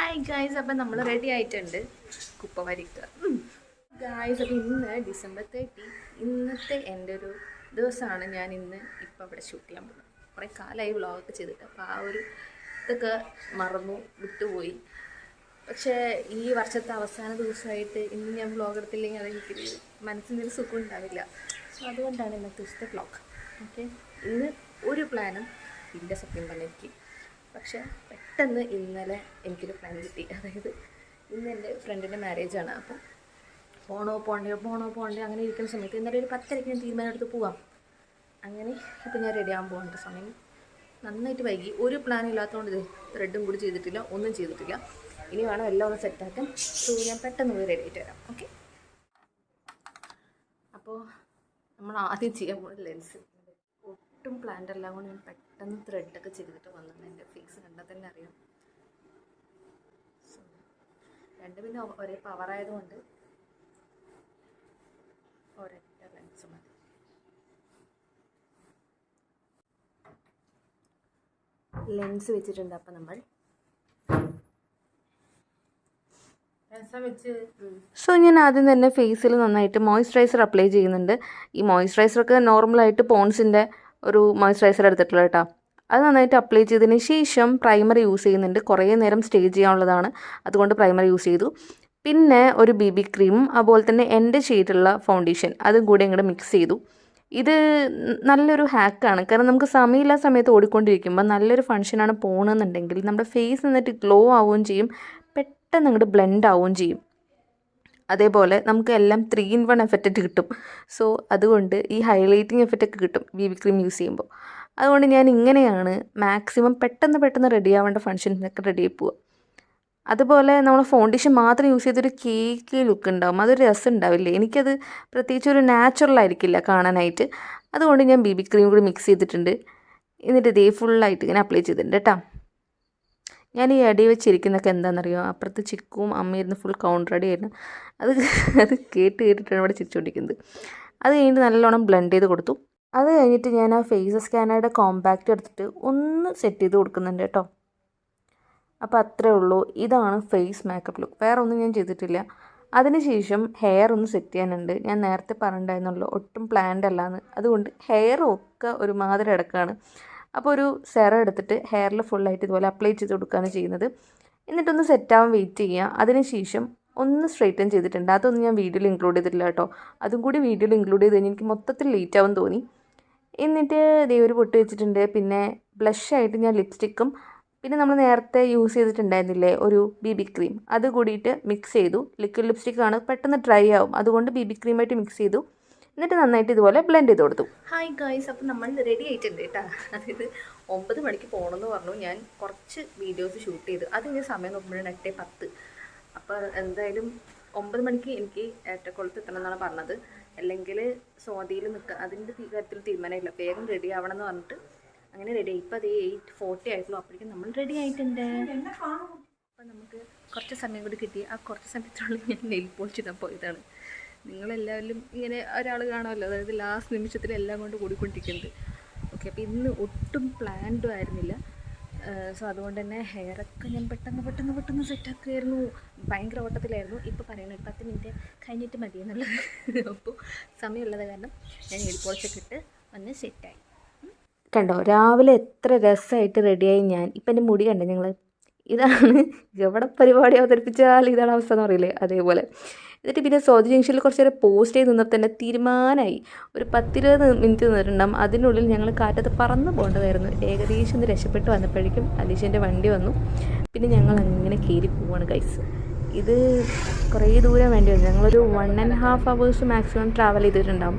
Hi guys അപ്പം നമ്മൾ ready ആയിട്ടുണ്ട്. കുപ്പ വരിക്കുക. ഗായ്സ് അപ്പം ഇന്ന് ഡിസംബർ തേർട്ടി ഇന്നത്തെ എന്റെ ഒരു ദിവസമാണ് ഞാൻ ഇന്ന് ഇപ്പം അവിടെ ഷൂട്ട് ചെയ്യാൻ പോകുന്നത്. കുറേ കാലമായി വ്ളോഗൊക്കെ ചെയ്തിട്ട്. അപ്പോൾ ആ ഒരു ഇതൊക്കെ മറന്നു വിട്ടുപോയി. പക്ഷേ ഈ വർഷത്തെ അവസാന ദിവസമായിട്ട് ഇന്ന് ഞാൻ വ്ളോഗ് എടുത്തില്ലെങ്കിൽ അതെനിക്ക് മനസ്സിനൊരു സുഖം ഉണ്ടാവില്ല. സോ അതുകൊണ്ടാണ് ഇന്നത്തെ ദിവസത്തെ വ്ളോഗ് ഓക്കെ ഇന്ന് ഒരു പ്ലാനും ഇല്ല സത്യം തന്നെ എനിക്ക്. പക്ഷേ പെട്ടെന്ന് ഇന്നലെ എനിക്കൊരു ഫ്രണ്ട് കിട്ടി. അതായത് ഇന്ന് എന്റെ ഫ്രണ്ടിന്റെ മാരേജാണ് അപ്പം പോണോ പോണ്ടയോ പോണോ പോണ്ടയോ അങ്ങനെ ഇരിക്കുന്ന സമയത്ത് ഇന്നലെ ഒരു പത്തരയ്ക്ക് ഞാൻ തീരുമാനം എടുത്ത് പോവാം. അങ്ങനെ ഇപ്പം ഞാൻ റെഡി ആകാൻ പോകേണ്ട സമയം. നന്നായിട്ട് വൈകി. ഒരു പ്ലാൻ ഇല്ലാത്തതുകൊണ്ട് ത്രെഡും കൂടി ചെയ്തിട്ടില്ല ഒന്നും ചെയ്തിട്ടില്ല. ഇനി വേണം എല്ലാം ഒന്ന് സെറ്റാക്കാൻ സോ ഞാൻ പെട്ടെന്ന് പോയി റെഡി ആയിട്ട് വരാം. ഓക്കെ അപ്പോൾ നമ്മൾ ആദ്യം ചെയ്യാൻ പോകുന്ന ലെൻസ് ഒട്ടും പ്ലാൻഡ് എല്ലാം കൊണ്ട് ഞാൻ പെട്ടെന്ന് ത്രെഡൊക്കെ ചെയ്തിട്ട് വന്നത് എന്റെ ഫേസ് കണ്ടാൽ തന്നെ അറിയാം. രണ്ട് പിന്നെ ഒരേ പവർ ആയതുകൊണ്ട് ഒരൊറ്റ ലെൻസ് മതി. ലെൻസ് വെച്ചിട്ടുണ്ട് അപ്പം നമ്മൾ. സോ ഞാൻ ആദ്യം തന്നെ ഫേസിൽ നന്നായിട്ട് മോയ്സ്ചറൈസർ അപ്ലൈ ചെയ്യുന്നുണ്ട്. ഈ മോയ്സ്ചറൈസറൊക്കെ നോർമലായിട്ട് പോൺസിന്റെ ഒരു മോയ്സ്ചറൈസർ എടുത്തിട്ടുള്ള കേട്ടോ. അത് നന്നായിട്ട് അപ്ലൈ ചെയ്തതിന് ശേഷം പ്രൈമർ യൂസ് ചെയ്യുന്നുണ്ട്. കുറേ നേരം സ്റ്റേ ചെയ്യാനുള്ളതാണ്. അതുകൊണ്ട് പ്രൈമർ യൂസ് ചെയ്തു. പിന്നെ ഒരു ബി ബി ക്രീമും അതുപോലെ തന്നെ എന്റെ ചെയ്തിട്ടുള്ള ഫൗണ്ടേഷൻ അതും കൂടി അങ്ങോട്ട് മിക്സ് ചെയ്തു. ഇത് നല്ലൊരു ഹാക്കാണ് കാരണം നമുക്ക് സമയമില്ല സമയത്ത് ഓടിക്കൊണ്ടിരിക്കുമ്പോൾ നല്ലൊരു ഫങ്ഷനാണ് പോകണമെന്നുണ്ടെങ്കിൽ നമ്മുടെ ഫേസ് എന്നിട്ട് ഗ്ലോ ആവുകയും ചെയ്യും. പെട്ടെന്ന് അങ്ങോട്ട് ബ്ലെൻഡ് ആവുകയും ചെയ്യും. അതേപോലെ നമുക്ക് എല്ലാം ത്രീ ഇൻ വൺ എഫക്റ്റ് കിട്ടും. സോ അതുകൊണ്ട് ഈ ഹൈലൈറ്റിംഗ് എഫക്റ്റ് ഒക്കെ കിട്ടും ബി ബി ക്രീം യൂസ് ചെയ്യുമ്പോൾ. അതുകൊണ്ട് ഞാൻ ഇങ്ങനെയാണ് മാക്സിമം പെട്ടെന്ന് പെട്ടെന്ന് റെഡി ആവേണ്ട ഫങ്ഷൻസിനൊക്കെ റെഡി ആയി അതുപോലെ നമ്മൾ ഫൗണ്ടേഷൻ മാത്രം യൂസ് ചെയ്തൊരു കേക്ക് ലുക്ക് ഉണ്ടാവും. അതൊരു രസം ഉണ്ടാവില്ലേ? എനിക്കത് പ്രത്യേകിച്ച് ഒരു നാച്ചുറൽ ആയിരിക്കില്ല കാണാനായിട്ട്. അതുകൊണ്ട് ഞാൻ ബി ബി ക്രീം കൂടി മിക്സ് ചെയ്തിട്ടുണ്ട്. എന്നിട്ട് ഇതേ ഫുള്ളായിട്ട് ഇങ്ങനെ അപ്ലൈ ചെയ്തിട്ടുണ്ട് കേട്ടോ ഞാൻ ഈ അടി വെച്ചിരിക്കുന്നൊക്കെ എന്താണെന്നറിയോ അപ്പുറത്ത് ചിക്കും അമ്മയിരുന്ന് ഫുൾ കൗണ്ടർ അടിയായിരുന്നു. അത് അത് കേട്ട് കേട്ടിട്ടാണ് ഇവിടെ ചിരിച്ചുകൊണ്ടിരിക്കുന്നത് അത് കഴിഞ്ഞിട്ട് നല്ലോണം ബ്ലെൻഡ് ചെയ്ത് കൊടുത്തു. അത് കഴിഞ്ഞിട്ട് ഞാൻ ആ ഫേസ് സ്കാനറുടെ കോമ്പാക്റ്റ് എടുത്തിട്ട് ഒന്ന് സെറ്റ് ചെയ്ത് കൊടുക്കുന്നുണ്ട് കേട്ടോ. അപ്പോൾ അത്രേ ഉള്ളൂ. ഇതാണ് ഫേസ് മേക്കപ്പ് ലുക്ക് വേറെ ഒന്നും ഞാൻ ചെയ്തിട്ടില്ല. അതിനുശേഷം ഹെയർ ഒന്ന് സെറ്റ് ചെയ്യാനുണ്ട്. ഞാൻ നേരത്തെ പറഞ്ഞിട്ടുണ്ടായിരുന്നുള്ളൂ ഒട്ടും പ്ലാൻഡ് അല്ലാന്ന്. അതുകൊണ്ട് ഹെയറും ഒക്കെ ഒരുമാതിരി അടക്കാണ്. അപ്പോൾ ഒരു സെറ എടുത്തിട്ട് ഹെയറിൽ ഫുള്ളായിട്ട് ഇതുപോലെ അപ്ലൈ ചെയ്ത് കൊടുക്കുകയാണ് ചെയ്യുന്നത്. എന്നിട്ടൊന്ന് സെറ്റാവാൻ വെയിറ്റ് ചെയ്യുക. അതിനുശേഷം ഒന്ന് സ്ട്രൈറ്റൻ ചെയ്തിട്ടുണ്ട്. അതൊന്നും ഞാൻ വീഡിയോയിൽ ഇൻക്ലൂഡ് ചെയ്തിട്ടില്ല കേട്ടോ. അതും കൂടി വീഡിയോയിൽ ഇൻക്ലൂഡ് ചെയ്ത് കഴിഞ്ഞാൽ എനിക്ക് മൊത്തത്തിൽ ലേറ്റ് ആവും തോന്നി. എന്നിട്ട് ദേ ഒരു പൊട്ട് വെച്ചിട്ടുണ്ട്. പിന്നെ ബ്ലഷായിട്ട് ഞാൻ ലിപ്സ്റ്റിക്കും പിന്നെ നമ്മൾ നേരത്തെ യൂസ് ചെയ്തിട്ടുണ്ടായിരുന്നില്ലേ ഒരു ബി ബി ക്രീം അത് കൂടിയിട്ട് മിക്സ് ചെയ്തു. ലിക്വിഡ് ലിപ്സ്റ്റിക്കാണ് പെട്ടെന്ന് ഡ്രൈ ആവും. അതുകൊണ്ട് ബി ബി ക്രീമായിട്ട് മിക്സ് ചെയ്തു. എന്നിട്ട് നന്നായിട്ട് ഇതുപോലെ ബ്ലെൻഡ് ചെയ്ത് കൊടുത്തു. ഹായ് ഗായ്സ് അപ്പം നമ്മൾ റെഡി ആയിട്ടുണ്ട് കേട്ടോ അതായത് ഒമ്പത് മണിക്ക് പോകണമെന്ന് പറഞ്ഞു. ഞാൻ കുറച്ച് വീഡിയോസ് ഷൂട്ട് ചെയ്തു. അത് ഞാൻ സമയം നോക്കുമ്പോഴാണ് എട്ടേ പത്ത്. അപ്പോൾ എന്തായാലും ഒമ്പത് മണിക്ക് എനിക്ക് ഏറ്റക്കുളത്ത് എത്തണം എന്നാണ് പറഞ്ഞത്. അല്ലെങ്കിൽ സ്വാതിയിൽ നിൽക്കുക അതിന്റെ കാര്യത്തിൽ തീരുമാനമില്ല. വേഗം റെഡി ആവണം എന്ന് പറഞ്ഞിട്ട് അങ്ങനെ റെഡി ആയി. ഇപ്പോൾ അത് എയ്റ്റ് ഫോർട്ടി ആയിട്ടുള്ളൂ അപ്പോഴേക്കും നമ്മൾ റെഡി ആയിട്ടുണ്ട്. അപ്പോൾ നമുക്ക് കുറച്ച് സമയം കൂടി കിട്ടി. ആ കുറച്ച് സമയത്തിനുള്ളിൽ ഞാൻ നെയിൽ പോളിച്ചിടാൻ പോയതാണ്. നിങ്ങളെല്ലാവരും ഇങ്ങനെ ഒരാൾ കാണുമല്ലോ? അതായത് ലാസ്റ്റ് നിമിഷത്തിൽ എല്ലാം കൊണ്ട് കൂടിക്കൊണ്ടിരിക്കുന്നത്. ഓക്കെ അപ്പോൾ ഇന്ന് ഒട്ടും പ്ലാൻഡും ആയിരുന്നില്ല. സോ അതുകൊണ്ട് തന്നെ ഹെയറൊക്കെ ഞാൻ പെട്ടെന്ന് പെട്ടെന്ന് പെട്ടെന്ന് സെറ്റാക്കുകയായിരുന്നു ഭയങ്കര ഓട്ടത്തിലായിരുന്നു. ഇപ്പോൾ പറയുന്നത് പത്ത് മിനിറ്റ് കഴിഞ്ഞിട്ട് മതി എന്നുള്ളത്. അപ്പോൾ സമയമുള്ളത് കാരണം ഞാൻ പോളിച്ചൊക്കെ ഇട്ട് വന്ന് സെറ്റായി കണ്ടോ രാവിലെ എത്ര രസമായിട്ട് റെഡിയായി ഞാൻ. ഇപ്പം എന്റെ മുടി കണ്ടോ ഞങ്ങൾ ഇതാണ്. എവിടെ പരിപാടി അവതരിപ്പിച്ചാൽ ഇതാണ് അവസ്ഥ എന്ന് പറയില്ലേ? അതേപോലെ. എന്നിട്ട് പിന്നെ സൗദി ജംഗ്ഷനിൽ കുറച്ച് നേരം പോസ്റ്റ് ചെയ്ത് നിന്നപ്പോൾ തന്നെ തീരുമാനമായി. ഒരു പത്തിരുപത് മിനിറ്റ് നിന്നിട്ടുണ്ടാകും അതിനുള്ളിൽ ഞങ്ങൾ കാറ്റത്ത് പറന്ന് പോകേണ്ടതായിരുന്നു. ഏകദേശം ഒന്ന് രക്ഷപ്പെട്ട് വന്നപ്പോഴേക്കും അലീഷന്റെ വണ്ടി വന്നു. പിന്നെ ഞങ്ങൾ അങ്ങനെ കയറി പോവാണ് ഗൈസ് ഇത് കുറേ ദൂരം വേണ്ടി വന്നു ഞങ്ങളൊരു one and half hours maximum travel ചെയ്തിട്ടുണ്ടാകും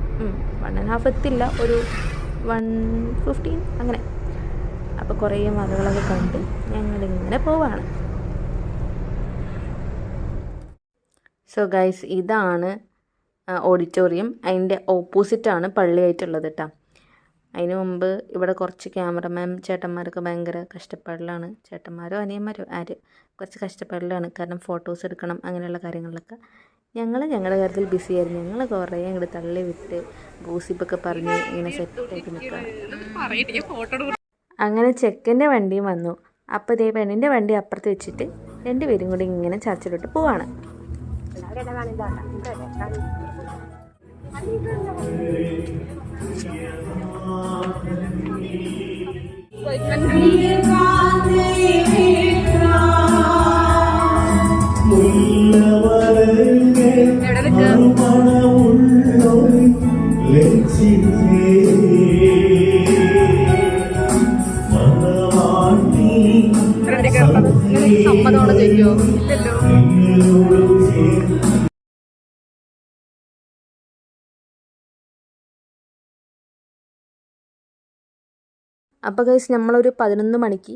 വൺ ആൻഡ് ഹാഫ് എത്തില്ല. ഒരു വൺ ഫിഫ്റ്റീൻ അങ്ങനെ. അപ്പോൾ കുറേ മകളൊക്കെ കണ്ട്. ഞങ്ങളിങ്ങനെ പോവാണ്. സോ ഗൈസ് ഇതാണ് ഓഡിറ്റോറിയം അതിന്റെ ഓപ്പോസിറ്റാണ് പള്ളിയായിട്ടുള്ളത് കേട്ടോ അതിന് മുമ്പ് ഇവിടെ കുറച്ച് ക്യാമറമാൻ ചേട്ടന്മാരൊക്കെ ഭയങ്കര കഷ്ടപ്പാടിലാണ്. ചേട്ടന്മാരോ അനിയന്മാരോ ആര്? കുറച്ച് കഷ്ടപ്പാടിലാണ്. കാരണം ഫോട്ടോസ് എടുക്കണം അങ്ങനെയുള്ള കാര്യങ്ങളിലൊക്കെ. ഞങ്ങൾ ഞങ്ങളുടെ കാര്യത്തിൽ ബിസി ആയിരുന്നു. ഞങ്ങൾ കുറേ അങ്ങോട്ട് തള്ളി വിട്ട് ഗോസിപ്പൊക്കെ പറഞ്ഞ് ഇങ്ങനെ സെറ്റായിട്ട് നിൽക്കുകയാണ് അങ്ങനെ ചെക്കന്റെ വണ്ടിയും വന്നു. അപ്പോൾ ഇതേ പെണ്ണിന്റെ വണ്ടി അപ്പുറത്ത് വെച്ചിട്ട് രണ്ടുപേരും കൂടി ഇങ്ങനെ ചർച്ചിലോട്ട് പോവാണ്. സമ്മതമാണോ ചോദിക്കോ അപ്പോൾ ഗൈസ് നമ്മളൊരു പതിനൊന്ന് മണിക്ക്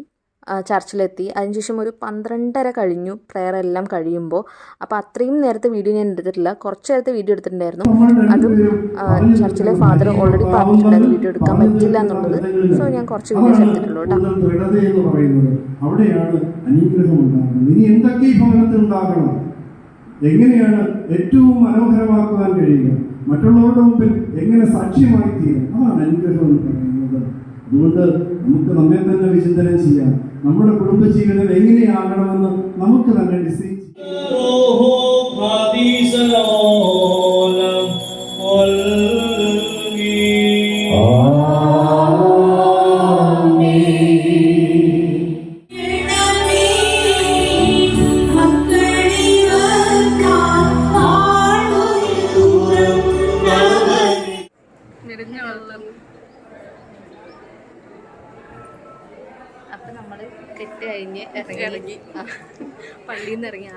ചർച്ചിലെത്തി. അതിനുശേഷം ഒരു പന്ത്രണ്ടര കഴിഞ്ഞു പ്രെയർ എല്ലാം കഴിയുമ്പോൾ. അപ്പോൾ അത്രയും നേരത്തെ വീഡിയോ ഞാൻ എടുത്തിട്ടില്ല. കുറച്ച് നേരത്തെ വീഡിയോ എടുത്തിട്ടുണ്ടായിരുന്നു. അതും ചർച്ചിലെ ഫാദർ ഓൾറെഡി പറഞ്ഞിട്ടുണ്ടായിരുന്നു വീഡിയോ എടുക്കാൻ പറ്റില്ല എന്നുള്ളത്. സോ ഞാൻ കുറച്ച് വീഡിയോസ് എടുത്തിട്ടുള്ളൂ കേട്ടോ. എങ്ങനെയാണ് ഏറ്റവും മനോഹരമാക്കുവാൻ കഴിയുക? മറ്റുള്ളവരുടെ മുമ്പിൽ എങ്ങനെ സാക്ഷ്യമായി തീരും അതാണ് അനുഗ്രഹം എന്ന് പറയുന്നത്. അതുകൊണ്ട് നമുക്ക് നമ്മെ തന്നെ വിചിന്തനം ചെയ്യാം. നമ്മുടെ കുടുംബജീവിതം എങ്ങനെയാകണമെന്ന് നമുക്ക് തന്നെ ഡിസൈൻ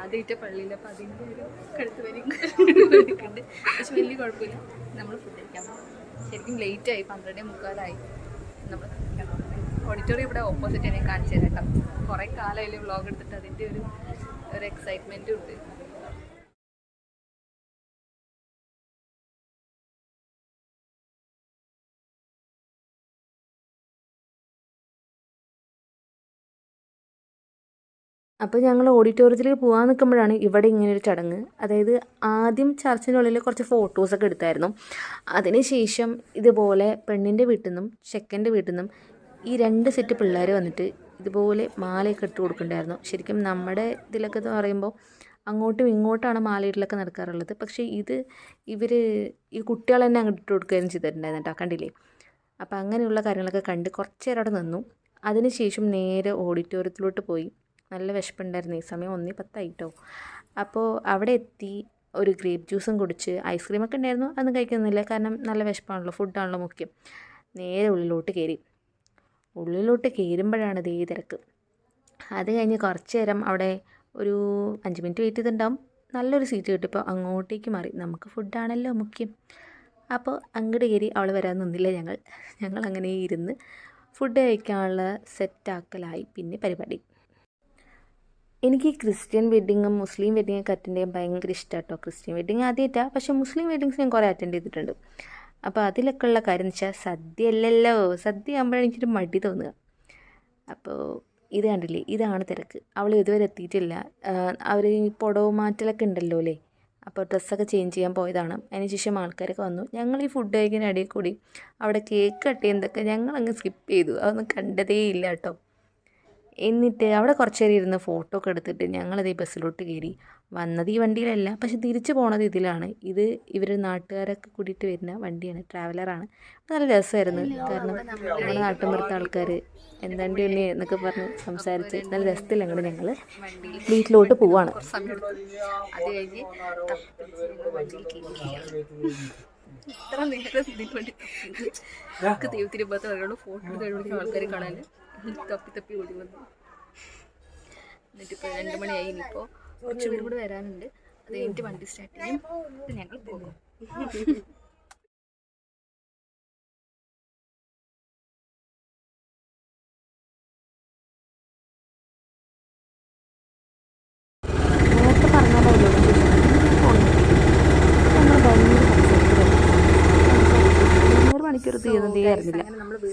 ആദ്യമായിട്ട് പള്ളിയിൽ അപ്പോൾ അതിന്റെ ഒരു കഴുത്ത് വരിക്കുണ്ട് പക്ഷെ വലിയ കുഴപ്പമില്ല. നമ്മൾ ഫുഡ് കഴിക്കാൻ ശരിക്കും ലേറ്റ് ആയി പന്ത്രണ്ടേ മുക്കാലായി. നമ്മൾ ഓഡിറ്റോറിയം ഇവിടെ ഓപ്പോസിറ്റ് തന്നെ കാണിച്ചു തരാം കേട്ടോ. കുറേ കാലമായാലും വ്ളോഗ് എടുത്തിട്ട് അതിന്റെ ഒരു ഒരു എക്സൈറ്റ്മെന്റും ഉണ്ട്. അപ്പോൾ ഞങ്ങൾ ഓഡിറ്റോറിയത്തിലേക്ക് പോകാൻ നിൽക്കുമ്പോഴാണ് ഇവിടെ ഇങ്ങനെ ഒരു ചടങ്ങ്. അതായത് ആദ്യം ചർച്ചിന്റെ ഉള്ളിൽ കുറച്ച് ഫോട്ടോസൊക്കെ എടുത്തായിരുന്നു. അതിനുശേഷം ഇതുപോലെ പെണ്ണിന്റെ വീട്ടിൽ നിന്നും ചെക്കന്റെ വീട്ടിൽ നിന്നും ഈ രണ്ട് സെറ്റ് പിള്ളേർ വന്നിട്ട് ഇതുപോലെ മാലയൊക്കെ ഇട്ട് കൊടുക്കുന്നുണ്ടായിരുന്നു. ശരിക്കും നമ്മുടെ ഇതിലൊക്കെ എന്ന് പറയുമ്പോൾ അങ്ങോട്ടും ഇങ്ങോട്ടാണ് മാലയിടലൊക്കെ നടക്കാറുള്ളത്. പക്ഷേ ഇത് ഇവർ ഈ കുട്ടികൾ തന്നെ അങ്ങോട്ട് ഇട്ട് കൊടുക്കുകയും ചെയ്തിട്ടുണ്ടായിരുന്നു കേട്ടോ കണ്ടില്ലേ? അപ്പോൾ അങ്ങനെയുള്ള കാര്യങ്ങളൊക്കെ കണ്ട് കുറച്ച് നേരം അവിടെ നിന്നു. അതിനുശേഷം നേരെ ഓഡിറ്റോറിയത്തിലോട്ട് പോയി. നല്ല വിശപ്പുണ്ടായിരുന്നു. ഈ സമയം ഒന്നേ പത്തായിട്ടോ. അപ്പോൾ അവിടെ എത്തി ഒരു ഗ്രേപ്പ് ജ്യൂസും കുടിച്ച് ഐസ്ക്രീമൊക്കെ ഉണ്ടായിരുന്നു. അതൊന്നും കഴിക്കുന്നില്ല. കാരണം നല്ല വിശപ്പാണല്ലോ ഫുഡാണല്ലോ മുഖ്യം. നേരെ ഉള്ളിലോട്ട് കയറി ഉള്ളിലോട്ട് കയറുമ്പോഴാണ് ഇതേ തിരക്ക്. അത് കഴിഞ്ഞ് കുറച്ച് നേരം അവിടെ ഒരു അഞ്ച് മിനിറ്റ് വെയിറ്റ് ചെയ്തിട്ടുണ്ടാവും. നല്ലൊരു സീറ്റ് കിട്ടിയപ്പോൾ അങ്ങോട്ടേക്ക് മാറി. നമുക്ക് ഫുഡാണല്ലോ മുഖ്യം. അപ്പോൾ അങ്ങോട്ട് കയറി അവൾ വരാൻ നിന്നില്ല ഞങ്ങൾ. ഞങ്ങൾ അങ്ങനെ ഇരുന്ന് ഫുഡ് കഴിക്കാനുള്ള സെറ്റാക്കലായി പിന്നെ പരിപാടി. എനിക്ക് ക്രിസ്ത്യൻ വെഡ്ഡിങ്ങും മുസ്ലിം വെഡ്ഡിങ്ങൊക്കെ അറ്റൻഡ് ചെയ്യാൻ ഭയങ്കര ഇഷ്ടമാണ് കേട്ടോ ക്രിസ്ത്യൻ വെഡ്ഡിങ് ആദ്യമായിട്ടാണ് പക്ഷേ മുസ്ലിം വെഡിങ്സ് ഞാൻ കുറേ അറ്റൻഡ് ചെയ്തിട്ടുണ്ട്. അപ്പോൾ അതിലൊക്കെ ഉള്ള കാര്യം എന്ന് വെച്ചാൽ സദ്യ അല്ലല്ലോ സദ്യ ആകുമ്പോഴാണ് എനിക്കൊരു മടി തോന്നുക. അപ്പോൾ ഇത് കണ്ടില്ലേ? ഇതാണ് തിരക്ക്. അവൾ ഇതുവരെ എത്തിയിട്ടില്ല. അവർ ഈ പുടവ് മാറ്റലൊക്കെ ഉണ്ടല്ലോ അല്ലേ? അപ്പോൾ ഡ്രസ്സൊക്കെ ചേഞ്ച് ചെയ്യാൻ പോയതാണ്. അതിനുശേഷം ആൾക്കാരൊക്കെ വന്നു. ഞങ്ങൾ ഈ ഫുഡ് കഴിക്കുന്ന ഇടയിൽ കൂടി അവിടെ കേക്ക് കട്ട് ചെയ്യുന്നതൊക്കെ ഞങ്ങളങ്ങ് സ്കിപ്പ് ചെയ്തു. അതൊന്നും കണ്ടതേ ഇല്ല കേട്ടോ. എന്നിട്ട് അവിടെ കുറച്ച് നേരം ഇരുന്ന് ഫോട്ടോ ഒക്കെ എടുത്തിട്ട് ഞങ്ങളത് ഈ ബസ്സിലോട്ട് കയറി. വന്നത് ഈ വണ്ടിയിലല്ല പക്ഷെ തിരിച്ചു പോണത് ഇതിലാണ് ഇത് ഇവർ നാട്ടുകാരൊക്കെ കൂടിയിട്ട് വരുന്ന വണ്ടിയാണ് ട്രാവലറാണ് നല്ല രസമായിരുന്നു. കാരണം നമ്മുടെ നാട്ടിൻപുറത്തെ ആൾക്കാർ എന്താണ്ട് തന്നെ എന്നൊക്കെ പറഞ്ഞ് സംസാരിച്ച് നല്ല രസത്തിൽ അങ്ങോട്ട് ഞങ്ങൾ വീട്ടിലോട്ട് പോവാണ്. ഇത്ര നേരം ദൈവത്തിന് പത്ത് ആൾക്കാർ കാണാൻ. തപ്പി തപ്പി ഓടി വന്നു എന്നിട്ട് ഇപ്പോൾ രണ്ട് മണിയായി ഇനിയിപ്പോൾ കുറച്ചുപേരും കൂടെ വരാനുണ്ട്. അത് കഴിഞ്ഞിട്ട് വണ്ടി സ്റ്റാർട്ട് ചെയ്യും. ഞങ്ങൾ പോകും. മണിക്കൂർ തീർന്നതേ അറിഞ്ഞില്ല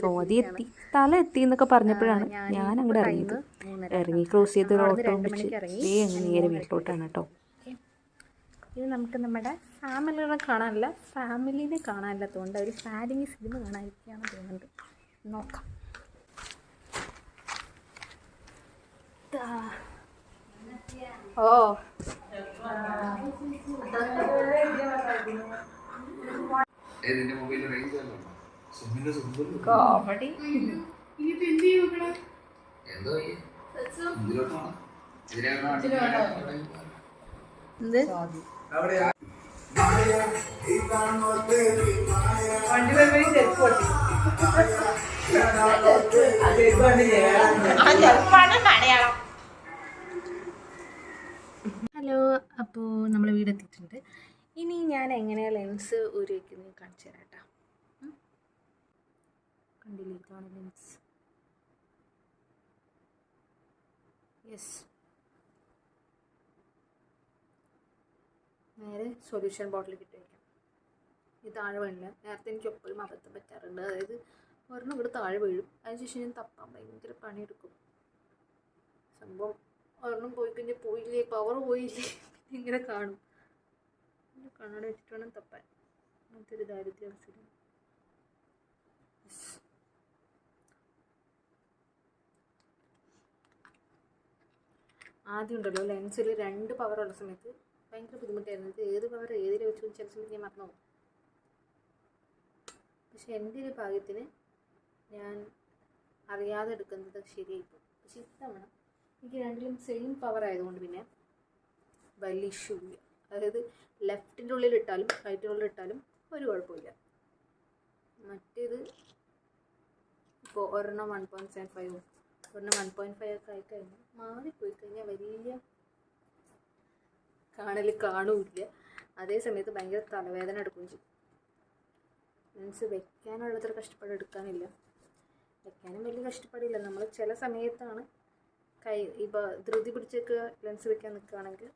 സോ അത് എത്തി. സ്ഥലം എത്തി എന്നൊക്കെ പറഞ്ഞപ്പോഴാണ് ഞാൻ അങ്ങോട്ട് ഇറങ്ങിയത്. ഇറങ്ങി ക്രോസ് ചെയ്ത് ഒരു ഓട്ടോ വിളിച്ച് അങ്ങ് നേരെ വീട്ടിലോട്ടാണ് കേട്ടോ. ഇത് നമുക്ക് നമ്മുടെ ഫാമിലികളെ കാണാനില്ല. ഫാമിലിനെ കാണാനില്ലാത്തതുകൊണ്ട് ഒരു ഫാരിങ് സിനിമ കാണാതിരിക്കുകയാണ് തോന്നുന്നത് നോക്കാം. ഓ. ഏതിന്റെ മൊബൈലിൽ റേഞ്ച്? കോമഡി. എന്തോ ഹലോ അപ്പോൾ നമ്മൾ വീട് എത്തിയിട്ടുണ്ട് ഇനി ഞാൻ എങ്ങനെയാണ് ലെൻസ് ഒരു വയ്ക്കുന്നത് കാണിച്ചു തരാം കേട്ടോ. കണ്ടില്ലേ? ഇതാണ് ലെൻസ്. യെസ് നേരെ സൊല്യൂഷൻ ബോട്ടിൽ കിട്ടി വയ്ക്കാം ഇത് താഴെ വീണില്ല നേരത്തെ എനിക്ക് എപ്പോഴും അബദ്ധം പറ്റാറുണ്ട്. അതായത് ഒരെണ്ണം ഇവിടെ താഴെ വീഴും. അതിനുശേഷം ഞാൻ തപ്പാൻ ഭയങ്കര പണിയെടുക്കും. സംഭവം ഒരെണ്ണം പോയി കഴിഞ്ഞാൽ പോയില്ലേ? പവർ പോയില്ലേ? ഇങ്ങനെ കാണും. കണ്ണട വെച്ചിട്ട് വേണം തപ്പാൻ. അങ്ങനത്തെ ഒരു ദാരിദ്ര്യ അവസ്ഥ. ആദ്യം ഉണ്ടല്ലോ ലെൻസിൽ രണ്ട് പവർ ഉള്ള സമയത്ത് ഭയങ്കര ബുദ്ധിമുട്ടായിരുന്നു. ഇത് ഏത് പവർ ഏതിൽ വെച്ചു ചില സമയത്ത് ഞാൻ മറന്നു പോകും. പക്ഷെ എന്റെ ഒരു ഭാഗ്യത്തിന് ഞാൻ അറിയാതെ എടുക്കുന്നത് ശരിയായിപ്പോയി. പക്ഷെ ഇത്തവണ എനിക്ക് രണ്ടിലും സെയിം പവർ ആയതുകൊണ്ട് പിന്നെ വലിയ ഇഷ്യൂ ഇല്ല. അതായത് ലെഫ്റ്റിന്റെ ഉള്ളിൽ ഇട്ടാലും റൈറ്റിന്റെ ഉള്ളിൽ ഇട്ടാലും ഒരു കുഴപ്പമില്ല. മറ്റേത് ഇപ്പോൾ ഒരെണ്ണം വൺ പോയിന്റ് സെവൻ ഫൈവും ഒരെണ്ണം വൺ പോയിന്റ് ഫൈവ് ഒക്കെ ആയിക്കഴിഞ്ഞാൽ മാറിപ്പോയി കഴിഞ്ഞാൽ വലിയ കാണൽ കാണൂല്ല. അതേ സമയത്ത് ഭയങ്കര തലവേദന എടുക്കുകയും ചെയ്യും മീൻസ് വെക്കാനുള്ളത്ര കഷ്ടപ്പാട് എടുക്കാനില്ല. വെക്കാനും വലിയ കഷ്ടപ്പാടില്ല. നമ്മൾ ചില സമയത്താണ് കൈ ഇപ്പോൾ ധൃതി പിടിച്ചൊക്കെ ലെൻസ് വെക്കാൻ നിൽക്കുകയാണെങ്കിൽ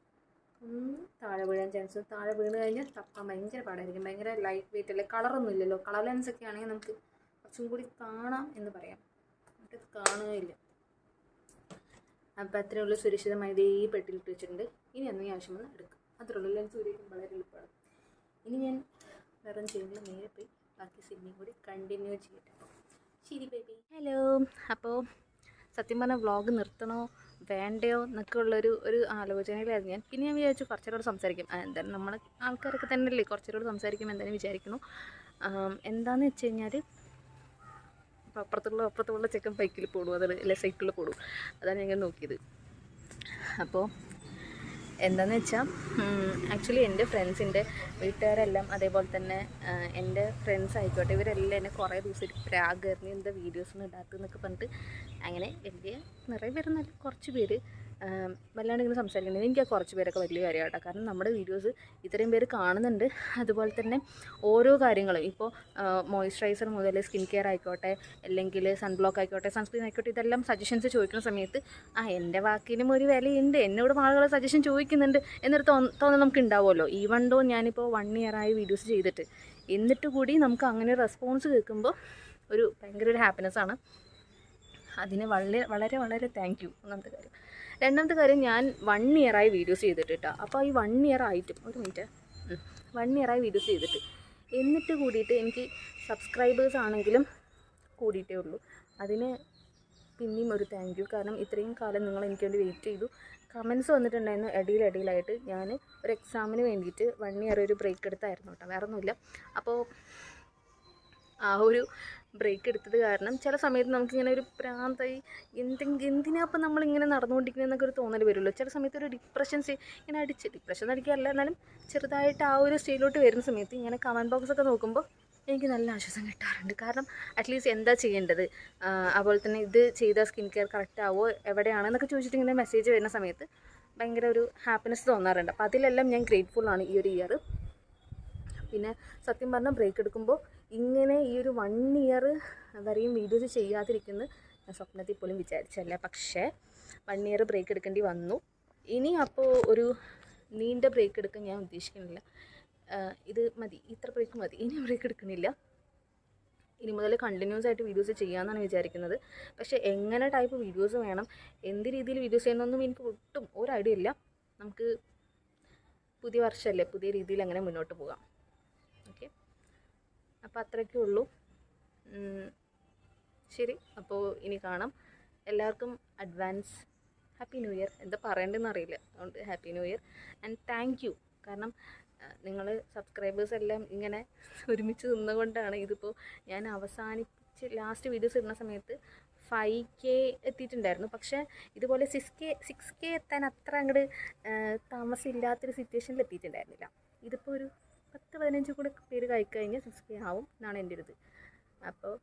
ഒന്ന് താഴെ വീഴാൻ ചാൻസ് താഴെ വീണ് കഴിഞ്ഞാൽ തപ്പാൻ ഭയങ്കര പാടായിരിക്കും. ഭയങ്കര ലൈറ്റ് വെയിറ്റ് അല്ലേ? കളറൊന്നും ഇല്ലല്ലോ. കളർ ലെൻസ് ഒക്കെ ആണെങ്കിൽ നമുക്ക് കുറച്ചും കൂടി കാണാം എന്ന് പറയാം. എന്നിട്ട് കാണുകയില്ല. അപ്പോൾ അത്രയേ ഉള്ളൂ സുരക്ഷിതമായി ഇതേ പെട്ടിലിട്ട് വെച്ചിട്ടുണ്ട്. ഇനി എന്തെങ്കിലും ആവശ്യം വന്ന് എടുക്കും ഉള്ളൂ. ലെൻസ് സൂര്യക്കും വളരെ എളുപ്പമാണ്. ഇനി ഞാൻ വേറെ ചെയ്യുമ്പോൾ നേരെ പോയി ബാക്കി സിനിമയും കൂടി കണ്ടിന്യൂ ചെയ്യട്ടെ. ശരി ബേബി ഹലോ അപ്പോൾ സത്യം പറഞ്ഞാൽ വ്ളോഗ് നിർത്തണോ വേണ്ടയോ എന്നൊക്കെ ഉള്ളൊരു ഒരു ആലോചനയിലായിരുന്നു ഞാൻ. പിന്നെ ഞാൻ വിചാരിച്ചു കുറച്ചേരോട് സംസാരിക്കും. എന്തായാലും നമ്മൾ ആൾക്കാരൊക്കെ തന്നെയല്ലേ കുറച്ചേരോട് സംസാരിക്കും എന്തായാലും വിചാരിക്കുന്നു. എന്താണെന്ന് വെച്ച് കഴിഞ്ഞാൽ അപ്പോൾ അപ്പുറത്തുള്ള അപ്പുറത്തുള്ള ചെക്കൻ ബൈക്കിൽ പോടും. അതിൽ അല്ലെ സൈക്കിളിൽ പോടും. അതാണ് ഞങ്ങൾ നോക്കിയത്. അപ്പോൾ എന്താണെന്ന് വെച്ചാൽ ആക്ച്വലി എന്റെ ഫ്രണ്ട്സിന്റെ വീട്ടുകാരെല്ലാം അതേപോലെ തന്നെ എന്റെ ഫ്രണ്ട്സ് ആയിക്കോട്ടെ ഇവരെല്ലാം എന്നെ കുറേ ദിവസം ഒരു പ്രാഗറിന് എന്താ വീഡിയോസൊന്നും ഇടാത്തതെന്നൊക്കെ പറഞ്ഞിട്ട് അങ്ങനെ വലിയ നിറയെ പേരെന്നല്ല കുറച്ച് പേര് വല്ലാണ്ട് ഇങ്ങനെ സംസാരിക്കുന്നത് എനിക്ക് കുറച്ച് പേരൊക്കെ വലിയ കാര്യമാണ് കേട്ടോ കാരണം നമ്മുടെ വീഡിയോസ് ഇത്രയും പേര് കാണുന്നുണ്ട്. അതുപോലെ തന്നെ ഓരോ കാര്യങ്ങളും. ഇപ്പോൾ മോയ്സ്ചറൈസർ മുതൽ സ്കിൻ കെയർ ആയിക്കോട്ടെ അല്ലെങ്കിൽ സൺബ്ലോക്ക് ആയിക്കോട്ടെ സൺസ്ക്രീൻ ആയിക്കോട്ടെ ഇതെല്ലാം സജഷൻസ് ചോദിക്കുന്ന സമയത്ത് ആ എന്റെ വാക്കിനും ഒരു വിലയുണ്ട്. എന്നോട് ആളുകൾ സജഷൻ ചോദിക്കുന്നുണ്ട് എന്നൊരു തോന്ന തോന്നൽ നമുക്ക് ഉണ്ടാവുമല്ലോ ഈവൺ ഡോ ഞാനിപ്പോൾ വൺ ഇയറായി വീഡിയോസ് ചെയ്തിട്ട്. എന്നിട്ട് കൂടി നമുക്ക് അങ്ങനെ റെസ്പോൺസ് കേൾക്കുമ്പോൾ ഒരു ഭയങ്കര ഒരു ഹാപ്പിനെസ്സാണ് അതിന് വളരെ വളരെ വളരെ താങ്ക് യു ഒന്നാമത്തെ കാര്യം. രണ്ടാമത്തെ കാര്യം ഞാൻ വൺ ഇയറായി വീഡിയോസ് ചെയ്തിട്ട് കേട്ടോ അപ്പോൾ ഈ വൺ ഇയർ ആയിട്ടും ഒരു മിനിറ്റ് വൺ ഇയറായി വീഡിയോസ് ചെയ്തിട്ട്. എന്നിട്ട് കൂടിയിട്ട് എനിക്ക് സബ്സ്ക്രൈബേഴ്സ് ആണെങ്കിലും കൂടിയിട്ടേ ഉള്ളൂ. അതിന് പിന്നെയും ഒരു താങ്ക് യു കാരണം ഇത്രയും കാലം നിങ്ങൾ എനിക്ക് വേണ്ടി വെയിറ്റ് ചെയ്തു. കമൻസ് വന്നിട്ടുണ്ടായിരുന്നു ഇടയിൽ ഇടയിലായിട്ട്. ഞാൻ ഒരു എക്സാമിന് വേണ്ടിയിട്ട് വൺ ഇയർ ഒരു ബ്രേക്ക് എടുത്തായിരുന്നു കേട്ടോ. വേറെ ഒന്നുമില്ല അപ്പോൾ ആ ഒരു ബ്രേക്ക് എടുത്തത് കാരണം ചില സമയത്ത് നമുക്കിങ്ങനെ ഒരു പ്രാന്തായി എന്തെങ്കിലും എന്തിനാ അപ്പം നമ്മളിങ്ങനെ നടന്നുകൊണ്ടിരിക്കുന്നതെന്നൊക്കെ ഒരു തോന്നൽ വരുമല്ലോ ചില സമയത്ത് ഒരു ഡിപ്രഷൻസ് ഇങ്ങനെ അടിച്ച് ഡിപ്രഷൻ അടിക്കാറില്ല എന്നാലും ചെറുതായിട്ട് ആ ഒരു സ്റ്റേജിലോട്ട് വരുന്ന സമയത്ത് ഇങ്ങനെ കമന്റ് ബോക്സൊക്കെ നോക്കുമ്പോൾ എനിക്ക് നല്ല ആശ്വാസം കിട്ടാറുണ്ട്. കാരണം അറ്റ്ലീസ്റ്റ് എന്താ ചെയ്യേണ്ടത്? അതുപോലെ തന്നെ ഇത് ചെയ്ത സ്കിൻ കെയർ കറക്റ്റ് ആവോ? എവിടെയാണെന്നൊക്കെ ചോദിച്ചിട്ട് ഇങ്ങനെ മെസ്സേജ് വരുന്ന സമയത്ത് ഭയങ്കര ഒരു ഹാപ്പിനെസ് തോന്നാറുണ്ട്. അപ്പോൾ അതിലെല്ലാം ഞാൻ ഗ്രേറ്റ്ഫുൾ ആണ് ഈ ഒരു ഇയർ പിന്നെ സത്യം പറഞ്ഞാൽ ബ്രേക്ക് എടുക്കുമ്പോൾ ഇങ്ങനെ ഈ ഒരു വൺ ഇയർ വരെയും വീഡിയോസ് ചെയ്യാതിരിക്കുന്നത് ഞാൻ സ്വപ്നത്തിൽ പോലും വിചാരിച്ചല്ല പക്ഷേ വൺ ഇയർ ബ്രേക്ക് എടുക്കേണ്ടി വന്നു. ഇനി അപ്പോൾ ഒരു നീണ്ട ബ്രേക്ക് എടുക്കാൻ ഞാൻ ഉദ്ദേശിക്കുന്നില്ല. ഇത് മതി. ഇത്ര ബ്രേക്ക് മതി. ഇനി ബ്രേക്ക് എടുക്കുന്നില്ല. ഇനി മുതൽ കണ്ടിന്യൂസ് ആയിട്ട് വീഡിയോസ് ചെയ്യാമെന്നാണ് വിചാരിക്കുന്നത്. പക്ഷേ എങ്ങനെ ടൈപ്പ് വീഡിയോസ് വേണം? എന്ത് രീതിയിൽ വീഡിയോസ് ചെയ്യണമെന്നൊന്നും എനിക്ക് ഒട്ടും ഒരു ഐഡിയ ഇല്ല. നമുക്ക് പുതിയ വർഷമല്ലേ പുതിയ രീതിയിൽ അങ്ങനെ മുന്നോട്ട് പോകാം. അപ്പോൾ അത്രയൊക്കെ ഉള്ളൂ. ശരി. അപ്പോൾ ഇനി കാണാം. എല്ലാവർക്കും അഡ്വാൻസ് ഹാപ്പി ന്യൂ ഇയർ എന്താ പറയേണ്ടതെന്ന് അറിയില്ല. അതുകൊണ്ട് happy new year and thank you കാരണം നിങ്ങൾ സബ്സ്ക്രൈബേഴ്സ് എല്ലാം ഇങ്ങനെ ഒരുമിച്ച് നിന്നുകൊണ്ടാണ് ഇതിപ്പോൾ ഞാൻ അവസാനിച്ച് ലാസ്റ്റ് വീഡിയോസ് ഇടുന്ന സമയത്ത് ഫൈവ് കെ എത്തിയിട്ടുണ്ടായിരുന്നു. പക്ഷേ ഇതുപോലെ സിക്സ് കെ സിക്സ് കെ എത്താൻ അത്ര അങ്ങോട്ട് താമസമില്ലാത്തൊരു സിറ്റുവേഷനിൽ എത്തിയിട്ടുണ്ടായിരുന്നില്ല. ഇതിപ്പോൾ ഒരു പത്ത് പതിനഞ്ച് കൂടെ പേര് കഴിക്കഴിഞ്ഞാൽ സബ്സ്ക്രൈബ് ആവും എന്നാണ് എന്റെ ഒരു ഇത് അപ്പോൾ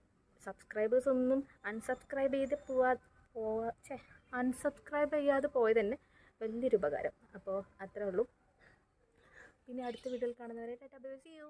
സബ്സ്ക്രൈബേഴ്സ് ഒന്നും അൺസബ്സ്ക്രൈബ് ചെയ്ത് പോവാ പോവാ ഛേ അൺസബ്സ്ക്രൈബ് ചെയ്യാതെ പോയത് തന്നെ വലിയൊരു ഉപകാരം. അപ്പോൾ അത്രേ ഉള്ളൂ. പിന്നെ അടുത്ത വീഡിയോയിൽ കാണുന്നവരെ ടാറ്റാ ബൈ സി യു.